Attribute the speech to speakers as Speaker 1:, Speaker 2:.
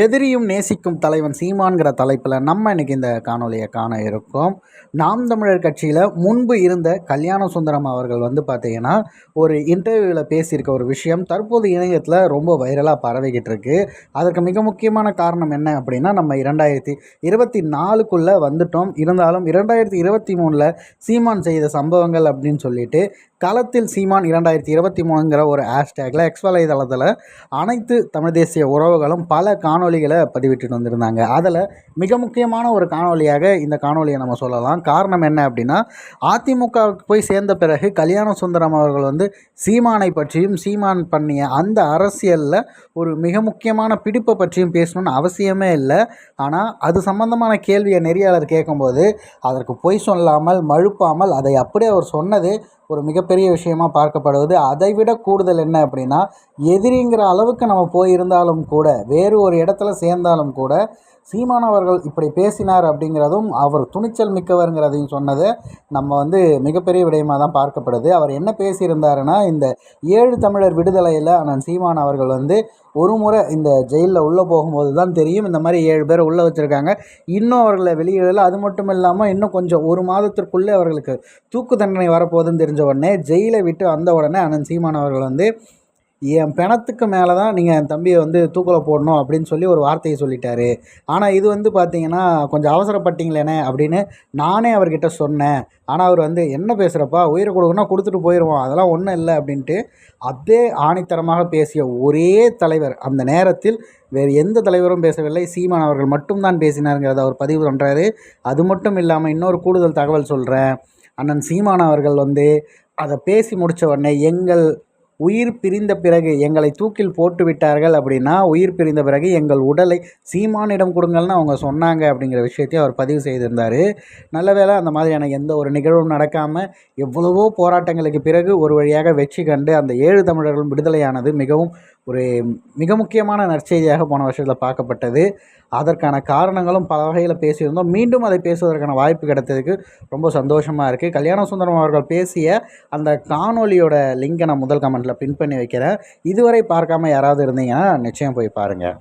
Speaker 1: எதிரியும் நேசிக்கும் தலைவன் சீமான்கிற தலைப்பில் நம்ம இன்னைக்கு இந்த காணொலியை காண இருக்கோம். நாம் தமிழர் கட்சியில் முன்பு இருந்த கல்யாண சுந்தரம் அவர்கள் வந்து பார்த்தீங்கன்னா ஒரு இன்டர்வியூவில் பேசியிருக்க ஒரு விஷயம் தற்போது இணையத்தில் ரொம்ப வைரலாக பரவிக்கிட்டு இருக்கு. அதற்கு மிக முக்கியமான காரணம் என்ன அப்படின்னா நம்ம இரண்டாயிரத்தி இருபத்தி நாலுக்குள்ளே வந்துட்டோம். இருந்தாலும் இரண்டாயிரத்தி இருபத்தி மூணில் சீமான் செய்த சம்பவங்கள் அப்படின்னு சொல்லிட்டு களத்தில் சீமான் இரண்டாயிரத்தி இருபத்தி மூணுங்கிற ஒரு ஹேஷ்டேக்கில் எக்ஸ் வலைதளத்தில் அனைத்து தமிழ் தேசிய உறவுகளும் பல காணொளிகளை பதிவிட்டு வந்திருந்தாங்க. அதில் மிக முக்கியமான ஒரு காணொளியாக இந்த காணொலியை நம்ம சொல்லலாம். காரணம் என்ன அப்படின்னா அதிமுகவுக்கு போய் சேர்ந்த பிறகு கல்யாண சுந்தரம் அவர்கள் வந்து சீமானை பற்றியும் சீமான் பண்ணிய அந்த அரசியலில் ஒரு மிக முக்கியமான பிடிப்பை பற்றியும் பேசணும்னு அவசியமே இல்லை. ஆனால் அது சம்பந்தமான கேள்வியை நெறியாளர் கேட்கும்போது அதற்கு பொய் சொல்லாமல் மழுப்பாமல் அதை அப்படியே அவர் சொன்னது ஒரு மிகப்பெரிய விஷயமா பார்க்கப்படுவது. அதை விட கூடுதல் என்ன அப்படின்னா எதிரிங்கிற அளவுக்கு நம்ம போயிருந்தாலும் கூட வேறு ஒரு இடத்துல சேர்ந்தாலும் கூட சீமான் அவர்கள் இப்படி பேசினார் அப்படிங்கிறதும் அவர் துணிச்சல் மிக்கவருங்கிறதையும் சொன்னது நம்ம வந்து மிகப்பெரிய விடயமாக தான் பார்க்கப்படுது. அவர் என்ன பேசியிருந்தாருன்னா இந்த ஏழு தமிழர் விடுதலையில் அண்ணன் சீமான் அவர்கள் வந்து ஒரு முறை இந்த ஜெயிலில் உள்ளே போகும்போது தான் தெரியும். இந்த மாதிரி ஏழு பேர் உள்ளே வச்சுருக்காங்க. இன்னும் அவர்களை வெளியிடல. அது மட்டும் இல்லாமல் இன்னும் கொஞ்சம் ஒரு மாதத்திற்குள்ளே அவர்களுக்கு தூக்கு தண்டனை வரப்போகுதுன்னு தெரிஞ்ச உடனே ஜெயிலை விட்டு வந்த உடனே அண்ணன் சீமான் அவர்கள் வந்து என் பிணத்துக்கு மேலே தான் நீங்கள் என் தம்பியை வந்து தூக்கில் போடணும் அப்படின்னு சொல்லி ஒரு வார்த்தையை சொல்லிட்டாரு. ஆனால் இது வந்து பார்த்தீங்கன்னா கொஞ்சம் அவசரப்பட்டீங்களேனே அப்படின்னு நானே அவர்கிட்ட சொன்னேன். ஆனால் அவர் வந்து என்ன பேசுகிறப்பா உயிரை கொடுக்கணும் கொடுத்துட்டு போயிடுவோம் அதெல்லாம் ஒன்றும் இல்லை. அப்படின்ட்டு அதே ஆணித்தரமாக பேசிய ஒரே தலைவர் அந்த நேரத்தில் வேறு எந்த தலைவரும் பேசவில்லை. சீமான் அவர்கள் மட்டும்தான் பேசினாருங்கிறத அவர் பதிவு பண்ணுறாரு அது மட்டும் இல்லாமல் இன்னொரு கூடுதல் தகவல் சொல்கிறேன் அண்ணன் சீமான் அவர்கள் வந்து அதை பேசி முடித்த உடனே எங்கள் உயிர் பிரிந்த பிறகு எங்களை தூக்கில் போட்டு விட்டார்கள் அப்படின்னா உயிர் பிரிந்த பிறகு எங்கள் உடலை சீமானிடம் கொடுங்கள்னு அவங்க சொன்னாங்க அப்படிங்கிற விஷயத்தையும் அவர் பதிவு செய்திருந்தார். நல்ல வேளை அந்த மாதிரியான எந்த ஒரு நிகழ்வும் நடக்காமல் எவ்வளவோ போராட்டங்களுக்கு பிறகு ஒரு வழியாக வெற்றி கண்டு அந்த ஏழு தமிழர்களும் விடுதலையானது மிகவும் ஒரு மிக முக்கியமான நற்செய்தியாக போன வருஷத்தில் பார்க்கப்பட்டது. அதற்கான காரணங்களும் பல வகையில் பேசியிருந்தோம். மீண்டும் அதை பேசுவதற்கான வாய்ப்பு கிடைத்ததுக்கு ரொம்ப சந்தோஷமாக இருக்குது கல்யாண சுந்தரம் அவர்கள் பேசிய அந்த காணொலியோட லிங்கை நான் முதல் கமெண்ட்டில் பின் பண்ணி வைக்கிறேன். இதுவரை பார்க்காம யாராவது இருந்தீங்கன்னா நிச்சயம் போய் பாருங்கள்